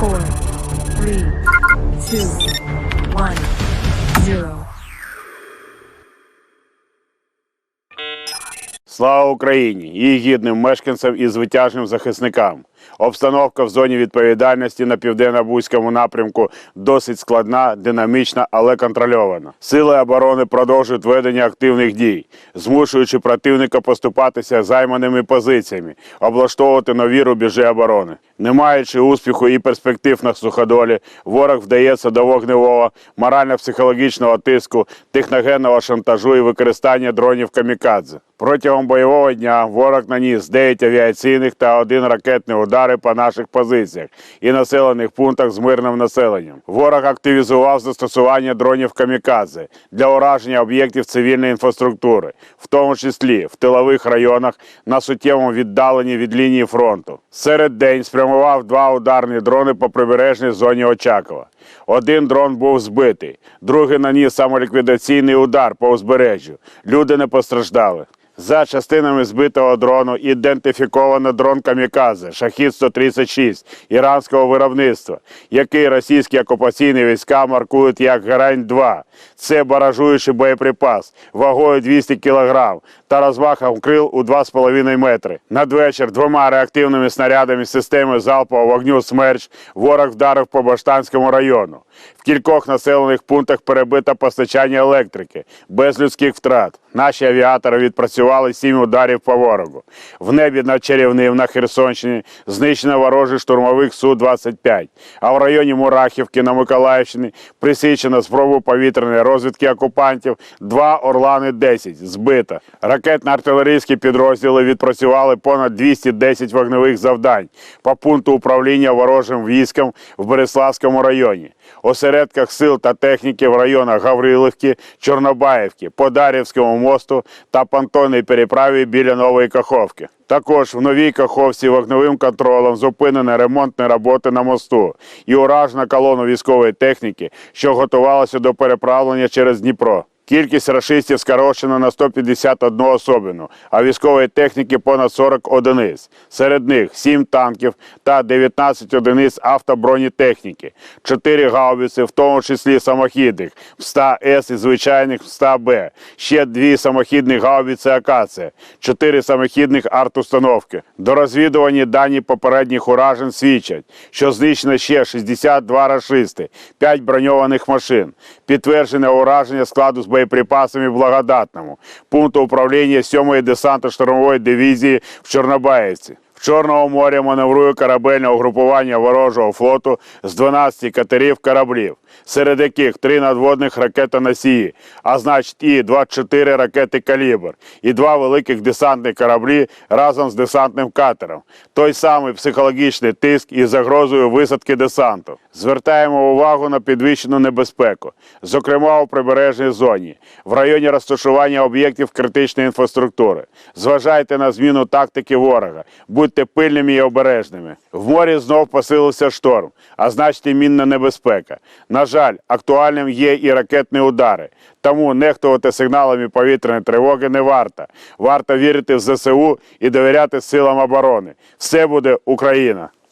four, three, two, one, zero. Слава Україні! Її гідним мешканцям і звитяжним захисникам. Обстановка в зоні відповідальності на південно-бузькому напрямку досить складна, динамічна, але контрольована. Сили оборони продовжують ведення активних дій, змушуючи противника поступатися займаними позиціями, облаштовувати нові рубежі оборони. Не маючи успіху і перспектив на суходолі, ворог вдається до вогневого, морально-психологічного тиску, техногенного шантажу і використання дронів камікадзе. Протягом бойового дня ворог наніс 9 авіаційних та один ракетний удари по наших позиціях і населених пунктах з мирним населенням. Ворог активізував застосування дронів камікадзе для ураження об'єктів цивільної інфраструктури, в тому числі в тилових районах на суттєвому віддаленні від лінії фронту. Серед день спрямував два ударні дрони по прибережній зоні Очакова. Один дрон був збитий, другий наніс самоліквідаційний удар по узбережжю. Люди не постраждали. За частинами збитого дрону ідентифіковано дрон Камікадзе Шахід 136 іранського виробництва, який російські окупаційні війська маркують як Герань-2. Це баражуючий боєприпас вагою 200 кг та розмахом крил у 2,5 метри. Надвечір двома реактивними снарядами системи залпового вогню «Смерч» ворог вдарив по Баштанському району. В кількох населених пунктах перебито постачання електрики, без людських втрат. Наші авіатори відпрацювали сім ударів по ворогу. В небі над Чарівним на Херсонщині знищено ворожий штурмовик Су-25, а в районі Мурахівки на Миколаївщині присічено спробу повітряної розвідки окупантів два Орлани-10 збито. Ракетно-артилерійські підрозділи відпрацювали понад 210 вогневих завдань по пункту управління ворожим військом в Береславському районі. Осередках сил та техніки в районах Гаврилівки, Чорнобаївки, Подарівському мосту та понтонній переправі біля Нової Каховки. Також в новій Каховці вогневим контролем зупинені ремонтні роботи на мосту і уражена колону військової техніки, що готувалася до переправлення через Дніпро. Кількість рашистів скорочена на 151 особину, а військової техніки понад 40 одиниць. Серед них 7 танків та 19 одиниць автобронетехніки, 4 гаубиці, в тому числі самохідних, МСТА-С і звичайних МСТА-Б, ще дві самохідні гаубиці «Акація», 4 самохідних арт-установки. Дорозвідувані дані попередніх уражень свідчать, що знищено ще 62 рашисти, 5 броньованих машин. Підтверджене ураження складу з боєприпасами в Благодатному, пункту управління 7-ї десантно-штурмової дивізії в Чорнобаївці. В Чорному морі маневрує корабельне угрупування ворожого флоту з 12 катерів кораблів, серед яких три надводних ракетоносії, а значить і 24 ракети «Калібр», і два великих десантних кораблі разом з десантним катером. Той самий психологічний тиск із загрозою висадки десанту. Звертаємо увагу на підвищену небезпеку, зокрема у прибережній зоні, в районі розташування об'єктів критичної інфраструктури. Зважайте на зміну тактики ворога, будьте пильними і обережними. В морі знов посилився шторм, а значить і мінна небезпека. На жаль, актуальним є і ракетні удари. Тому нехтувати сигналами повітряної тривоги не варто. Варто вірити в ЗСУ і довіряти силам оборони. Все буде Україна.